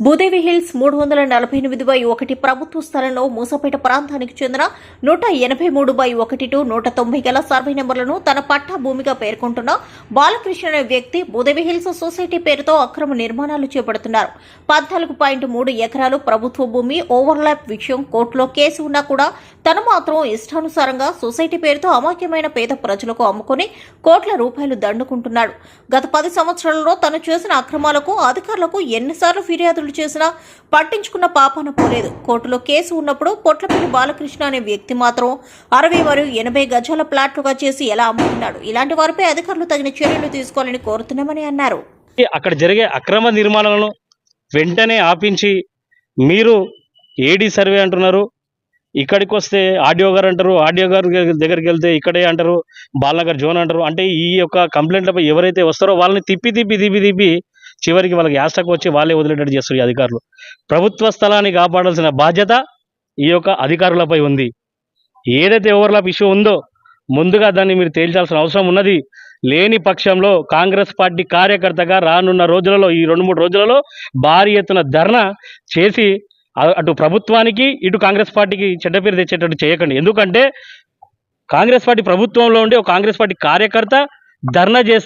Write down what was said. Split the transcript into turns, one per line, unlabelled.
Bhudevi hills మూడు వందల నలభై ఎనిమిది బై ఒకటి ప్రభుత్వ స్థలంలో మూసపేట ప్రాంతానికి చెందిన నూట ఎనభై మూడు బై ఒకటి టు నూట తొంభై గల సర్వే నెంబర్లను తన పట్టా భూమిగా పేర్కొంటున్న బాలకృష్ణ అనే వ్యక్తి భూదేవి హిల్స్ సొసైటీ పేరుతో అక్రమ నిర్మాణాలు చేపడుతున్నారు. పద్నాలుగు పాయింట్ మూడు ఎకరాలు ప్రభుత్వ భూమి ఓవర్లాప్ విషయం కోర్టులో కేసు ఉన్నా కూడా తను మాత్రం ఇష్టానుసారంగా సొసైటీ పేరుతో అమాయకమైన పేద ప్రజలకు అమ్ముకొని కోట్ల రూపాయలు దండుకుంటున్నాడు. గత పది సంవత్సరాలలో తను చేసిన అక్రమాలకు అధికారులకు ఎన్నిసార్లు ఫిర్యాదులు చేసినా పట్టించుకున్న పాపాన పోలేదు. కోర్టులో కేసు ఉన్నప్పుడు పొట్లపల్లి బాలకృష్ణ అనే వ్యక్తి మాత్రం అరవై మరియు ఎనభై గజాల ప్లాట్లుగా చేసి ఎలా అమ్ముతున్నాడు ఇలాంటి వారిపై అధికారులు తగిన చర్యలు తీసుకోవాలని కోరుతున్నామని అన్నారు.
అక్కడ జరిగే అక్రమ నిర్మాణాలను వెంటనే ఆపించి మీరు ఏడీ సర్వే అంటున్నారు ఇక్కడికి వస్తే ఆడియో గారు అంటారు ఆడియో గారు దగ్గరికి వెళ్తే ఇక్కడే అంటారు బాలనగర్ జోన్ అంటారు. అంటే ఈ యొక్క కంప్లైంట్లపై ఎవరైతే వస్తారో వాళ్ళని తిప్పి తిప్పి తిప్పి తిప్పి చివరికి వాళ్ళకి యాస్టకు వచ్చి వాళ్ళే వదిలేటట్టు చేస్తారు ఈ అధికారులు. ప్రభుత్వ స్థలాన్ని కాపాడాల్సిన బాధ్యత ఈ యొక్క అధికారులపై ఉంది. ఏదైతే ఓవర్లాప్ ఇష్యూ ఉందో ముందుగా దాన్ని మీరు తేల్చాల్సిన అవసరం ఉన్నది. లేని పక్షంలో కాంగ్రెస్ పార్టీ కార్యకర్తగా రానున్న రోజులలో ఈ రెండు మూడు రోజులలో భారీ ఎత్తున ధర్నా చేసి అటు ప్రభుత్వానికి ఇటు కాంగ్రెస్ పార్టీకి చెడ్డ పేరు తెచ్చేటట్టు చేయకండి. ఎందుకంటే కాంగ్రెస్ పార్టీ ప్రభుత్వంలో ఉండే ఒక కాంగ్రెస్ పార్టీ కార్యకర్త ధర్నా చేస్తే